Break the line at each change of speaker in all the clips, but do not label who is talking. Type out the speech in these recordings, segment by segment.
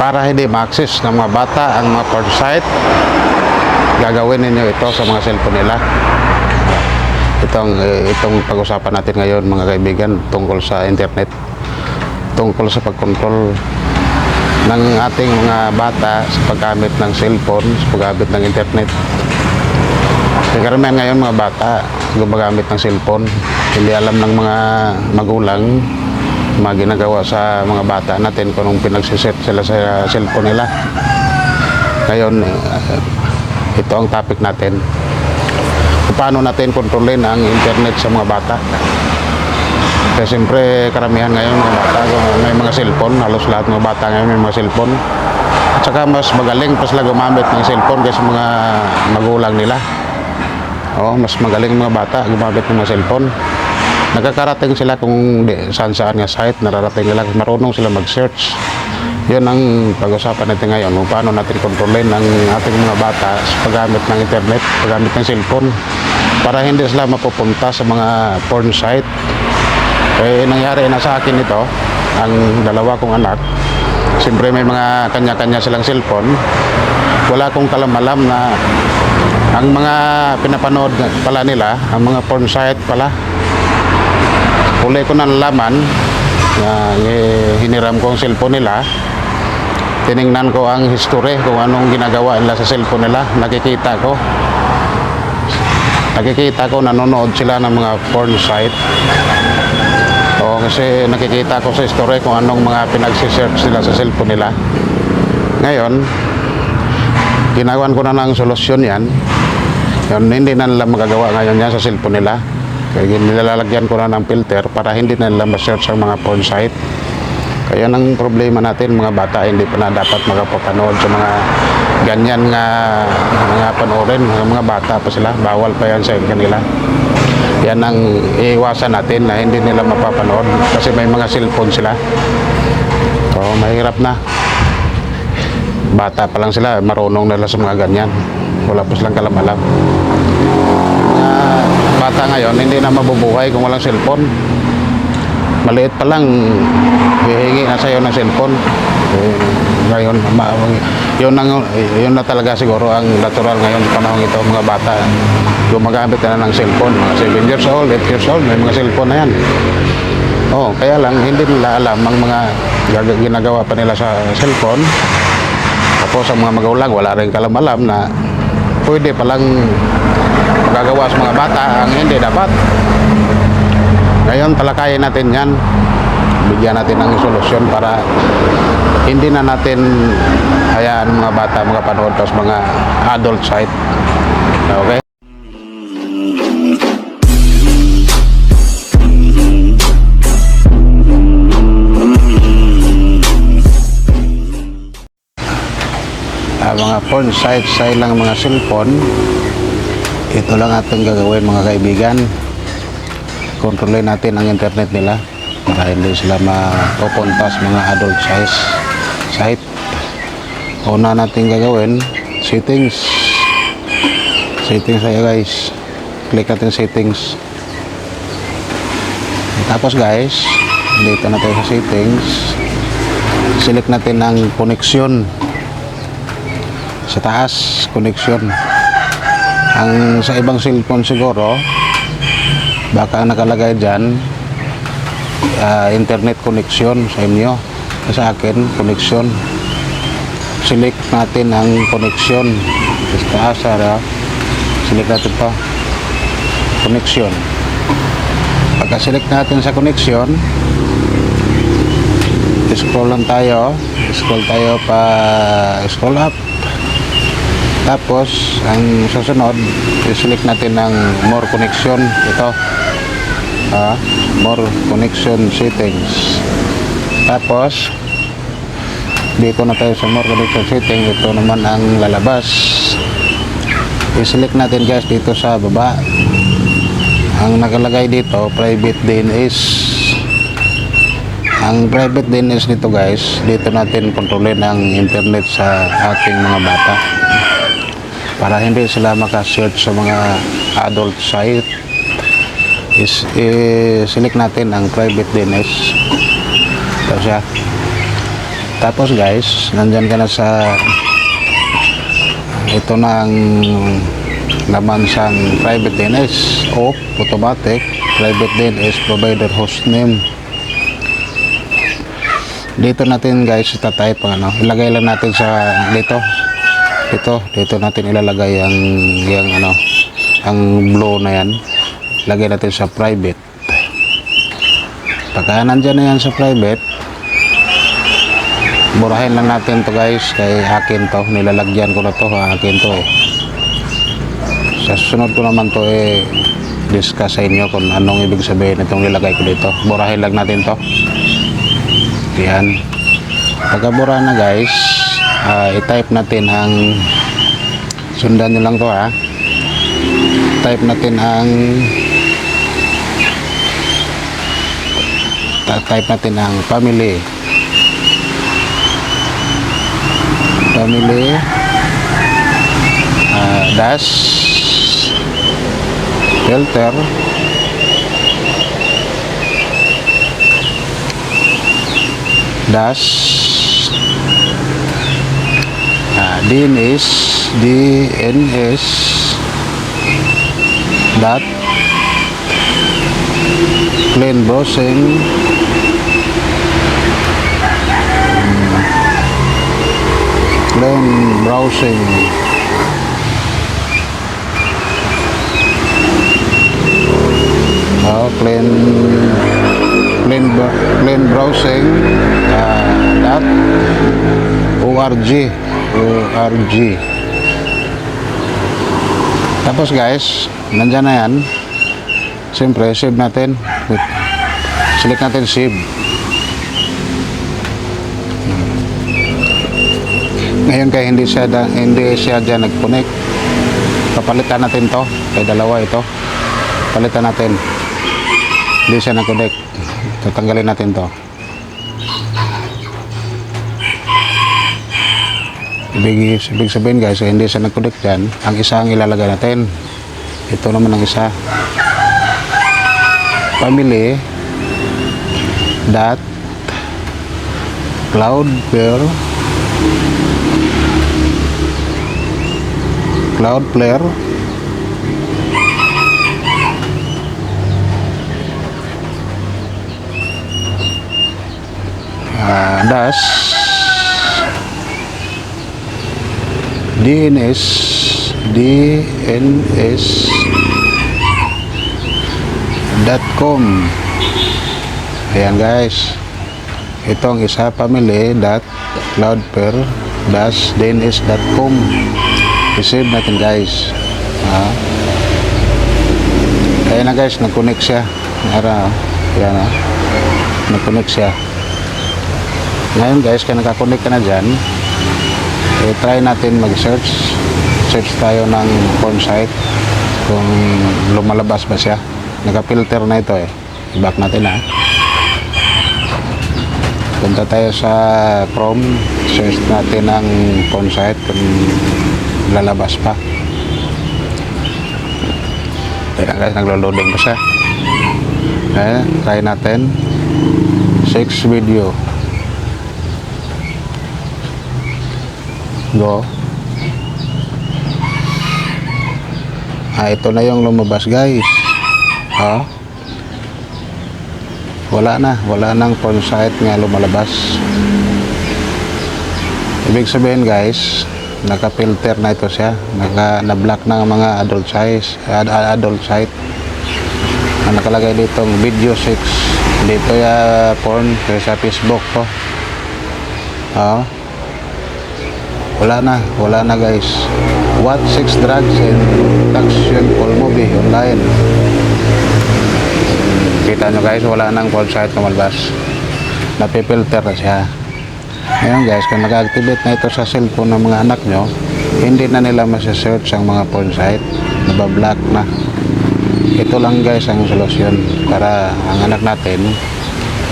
para hindi ma-access ng mga bata ang mga porn site gagawin ninyo ito sa mga cellphone nila. Itong eh, itong pag-usapan natin ngayon mga kaibigan tungkol sa internet. Tungkol sa pagkontrol ng ating mga bata sa paggamit ng cellphone sa paggamit ng internet. Karamihan ngayon mga bata gumagamit ng cellphone. Hindi alam ng mga magulang mga ginagawa sa mga bata natin kung anong pinagsiset sila sa cellphone nila. Ngayon eh, ito ang topic natin. Paano natin kontrolin ang internet sa mga bata? Kasi siyempre karamihan ngayon mga bata may mga cellphone halos lahat ng bata ngayon may mga cellphone. At saka mas magaling pa sila gumamit ng cellphone kaysa mga magulang nila. Oo, mas magaling mga bata gumamit ng mga cellphone. Nakakarating sila kung saan saan nga site, nararating nila, marunong sila mag-search. Yun ang pag-usapan natin ngayon, kung paano natin kontrolin ang ating mga bata sa paggamit ng internet, paggamit ng cellphone, para hindi sila mapupunta sa mga porn site. Eh, nangyari na sa akin ito, ang dalawa kong anak, siyempre may mga kanya-kanya silang cellphone, wala akong kalam-alam na ang mga pinapanood pala nila, ang mga porn site pala, huli ko na nalaman na eh, hiniram ko ang cellphone nila, tiningnan ko ang history kung anong ginagawa nila sa cellphone nila, nakikita ko. Nakikita ko nanonood sila ng mga porn site. Oo, kasi nakikita ko sa history kung anong mga pinagsisearch nila sa cellphone nila. Ngayon, ginawan ko na ng solusyon yan. Yun, hindi na nila magagawa ngayon yan sa cellphone nila. Kaya nilalagyan ko na ng filter para hindi na nila ma-search ang mga porn site. Kaya ang problema natin, mga bata, hindi pa na dapat magpapanood sa mga ganyan nga mga panoorin. Mga, mga bata pa sila, bawal pa yan sa kanila. Yan ang iiwasan natin na hindi nila mapapanood kasi may mga cellphone sila. So, mahirap na bata pa lang sila, marunong nila sa mga ganyan. Wala pa silang kalam-alam. Bata ngayon, hindi na mabubuhay kung walang cellphone. Maliit pa lang, hihingi na sa'yo ng cellphone. Eh, ngayon, ma- yun, ang, yun na talaga siguro ang natural ngayon panahon ito, mga bata. Gumagamit na ng cellphone, mga 7 years old, 8 years old, may mga cellphone na yan. Oh, kaya lang hindi nila alam ang mga ginagawa pa nila sa cellphone tapos ang mga magulang wala rin kalam-alam na pwede palang magagawa sa mga bata ang hindi dapat. Ngayon talakayin natin yan. Bigyan natin ng solusyon para hindi na natin hayaan mga bata mga panood sa mga adult site. Okay? Ah, mga porn site sa ilang mga cellphone ito lang ating gagawin mga kaibigan. Kontrolin natin ang internet nila para hindi sila mapupunta sa mga adult size site. Una natin gagawin settings. Settings tayo guys. Click natin settings. Tapos guys dito na tayo sa settings. Select natin ang connection. Sa taas connection ang sa ibang cellphone siguro baka nakalagay dyan ah, internet connection sa inyo sa akin connection. Select natin ang connection. Sa taas ara select natin pa. Connection. Pagka select natin sa connection scroll lang tayo. Scroll tayo pa scroll up tapos, ang susunod, i-select natin ng more connection. Ito. Ah, more connection settings. Tapos, dito na tayo sa more connection setting. Ito naman ang lalabas. I-select natin guys dito sa baba. Ang nakalagay dito, private DNS. Ang private DNS nito guys, dito natin kontrolin ang internet sa ating mga bata para hindi sila makasearch sa mga adult site is i-select natin ang private DNS ito siya. Tapos guys, nandyan ka na sa ito na ang laman sa private DNS o automatic. Private DNS provider hostname dito natin guys itatype ano. Ilagay lang natin sa dito dito dito natin ilalagay ang yung ano ang blow na yan. Lagay natin sa private. Pagka nandyan na yan sa private burahin lang natin to guys kay akin to. Nilalagyan ko na to akin to eh. Sa susunod ko naman to eh discuss sa inyo kung anong ibig sabihin itong nilagay ko dito. Burahin lang natin to. Yan. Pagkabura na guys ah, i-type natin ang sundan nyo lang to ha? Type natin ang type natin ang family. Family ah, dash filter. Dash DNS DNS dot plain browsing. Hmm. plain browsing. Oh, plain plain plain browsing. Ah, dot org org tapos guys nandyan na yan. Siyempre save natin. Wait. select natin save. Ngayon kaya hindi siya hindi siya dyan nag-connect. Papalitan natin to. Kay dalawa ito. Palitan natin. Hindi siya nag-connect. Tatanggalin natin to ibig, ibig sabihin guys hindi siya nag-connect dyan. Ang isa ang ilalagay natin. Ito naman ang isa. Family dot cloudflare cloudflare ah, dash DNS DNS dot com. Ayan guys. Itong isa family dot cloudflare dash dns dot com. I-save natin guys. Ah. ayan na guys. Nag-connect siya. Ara ayan na nag-connect siya. Ngayon guys kaya nakakonect ka na dyan eh, try natin mag-search. Search tayo ng porn site kung lumalabas ba siya. Naka-filter na ito eh. I-back natin ha? Punta tayo sa Chrome. Search natin ang porn site kung lalabas pa. Teka guys, naglo-loading pa siya. Eh, try natin. Sex video go. Ah ito na yung lumabas guys. Ha? Wala na. Wala nang porn site nga lumalabas. Ibig sabihin guys naka-filter na ito siya. Naka na ang mga adult size ad, ad- adult site. Ang nakalagay dito video 6 dito ya porn sa Facebook to. Ha wala na, wala na guys. What sex drugs and all movie online. Kita nyo guys, wala nang porn site kamalbas. Napipilter na siya. Ngayon guys, kung nag-activate na ito sa cellphone ng mga anak nyo, hindi na nila masisearch ang mga porn site. Nabablock na. Ito lang guys ang solusyon para ang anak natin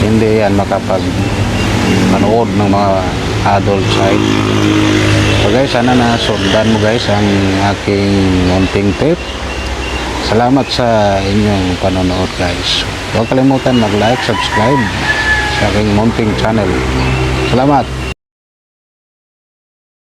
hindi yan makapag manood ng mga adult site. So guys, sana na sundan mo guys ang aking munting tip. Salamat sa inyong panonood guys. Huwag kalimutan mag-like, subscribe sa aking munting channel. Salamat!